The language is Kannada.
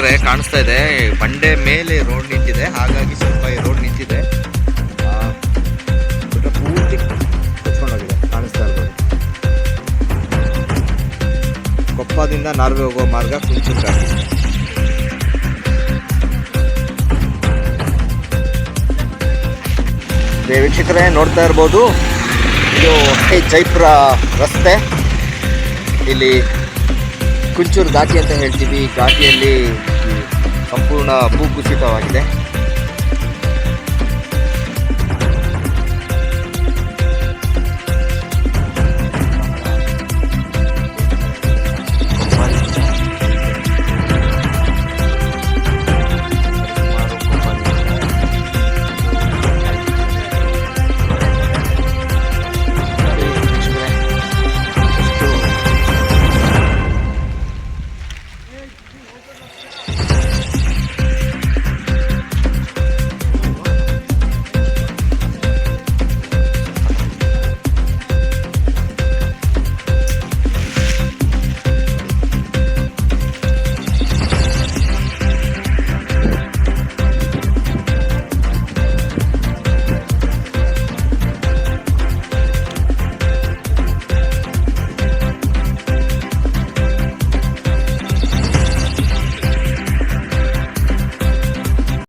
ವೀಕ್ಷಕರೇ ಕಾಣಿಸ್ತಾ ಇದೆ. ಬಂಡೆ ಮೇಲೆ ರೋಡ್ ನಿಂತಿದೆ. ಹಾಗಾಗಿ ಸ್ವಲ್ಪ ಈ ರೋಡ್ ನಿಂತಿದೆ. ಪೂರ್ತಿ ಕೊಚ್ಕೊಂಡೋಗಿದೆ ಕಾಣಿಸ್ತಾ ಇರ್ಬೋದು ಕೊಪ್ಪದಿಂದ ನಾರ್ವೆ ಹೋಗೋ ಮಾರ್ಗ ಕುಂಚೂರು ಘಾಟಿ ಅದೇ ವೀಕ್ಷಕರೇ, ನೋಡ್ತಾ ಇರ್ಬೋದು. ಇದು ಜೈಪುರ ರಸ್ತೆ. ಇಲ್ಲಿ ಕುಂಚೂರು ಘಾಟಿ ಅಂತ ಹೇಳ್ತೀವಿ. ಘಾಟಿಯಲ್ಲಿ ಸಂಪೂರ್ಣ ಭೂಕುಸಿತವಾಗಿದೆ